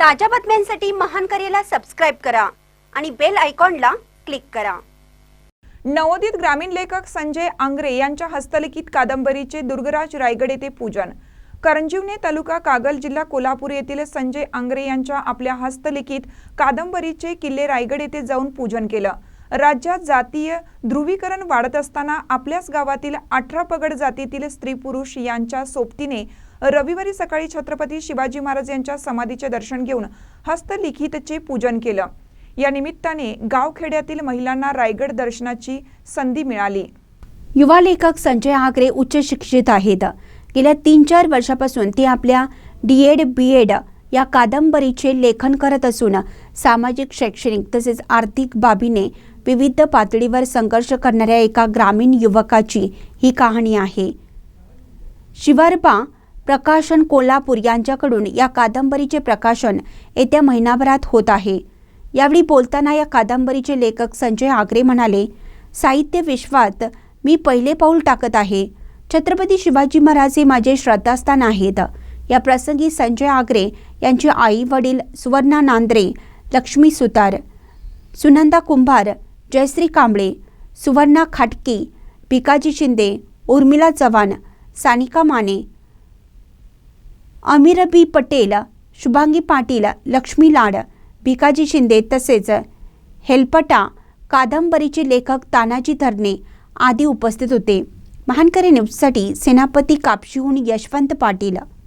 ताज्या बातम्यांसाठी महान करेला सबस्क्राईब करा आणि बेल आयकॉनला क्लिक करा. नवोदित ग्रामीण लेखक संजय आंग्रे यांच्या हस्तलिखित कादंबरीचे दुर्गराज रायगड येथे पूजन. करंजीवने तालुका कागल जिल्हा कोल्हापूर येथील संजय आंग्रे यांच्या आपल्या हस्तलिखित कादंबरीचे किल्ले रायगड येथे जाऊन पूजन केलं. राज्यात जातीय ध्रुवीकरण वाढत असताना आपल्याच गावातील अठरा पगड जातीतील स्त्री पुरुष यांच्या सोबतीने रविवारी सकाळी छत्रपती शिवाजी महाराज यांच्या समाधीचे दर्शन घेऊन हस्तलिखितचे पूजन केलं. या निमित्ताने गावखेड्यातील महिलांना रायगड दर्शनाची संधी मिळाली. युवा लेखक संजय आगरे उच्च शिक्षित आहेत. गेल्या तीन चार वर्षापासून ते आपल्या डी एड बी एड या कादंबरीचे लेखन करत असून सामाजिक शैक्षणिक तसेच आर्थिक बाबीने विविध पातळीवर संघर्ष करणाऱ्या एका ग्रामीण युवकाची ही कहाणी आहे. शिवारपा प्रकाशन कोल्हापूर यांच्याकडून या कादंबरीचे प्रकाशन येत्या महिनाभरात होत आहे. यावेळी बोलताना या कादंबरीचे लेखक संजय आगरे म्हणाले साहित्य विश्वात मी पहिले पाऊल टाकत आहे. छत्रपती शिवाजी महाराज हे माझे श्रद्धास्थान आहेत. या प्रसंगी संजय आगरे यांचे आई वडील सुवर्णा नांद्रे लक्ष्मी सुतार सुनंदा कुंभार जयश्री कांबळे सुवर्णा खाटके भिकाजी शिंदे उर्मिला चव्हाण सानिका माने अमीरबी पटेल शुभांगी पाटील लक्ष्मी लाड भिकाजी शिंदे तसेच हेलपटा कादंबरीचे लेखक तानाजी धरणे आदी उपस्थित होते. महानकरी न्यूजसाठी सेनापती कापशीहून यशवंत पाटील.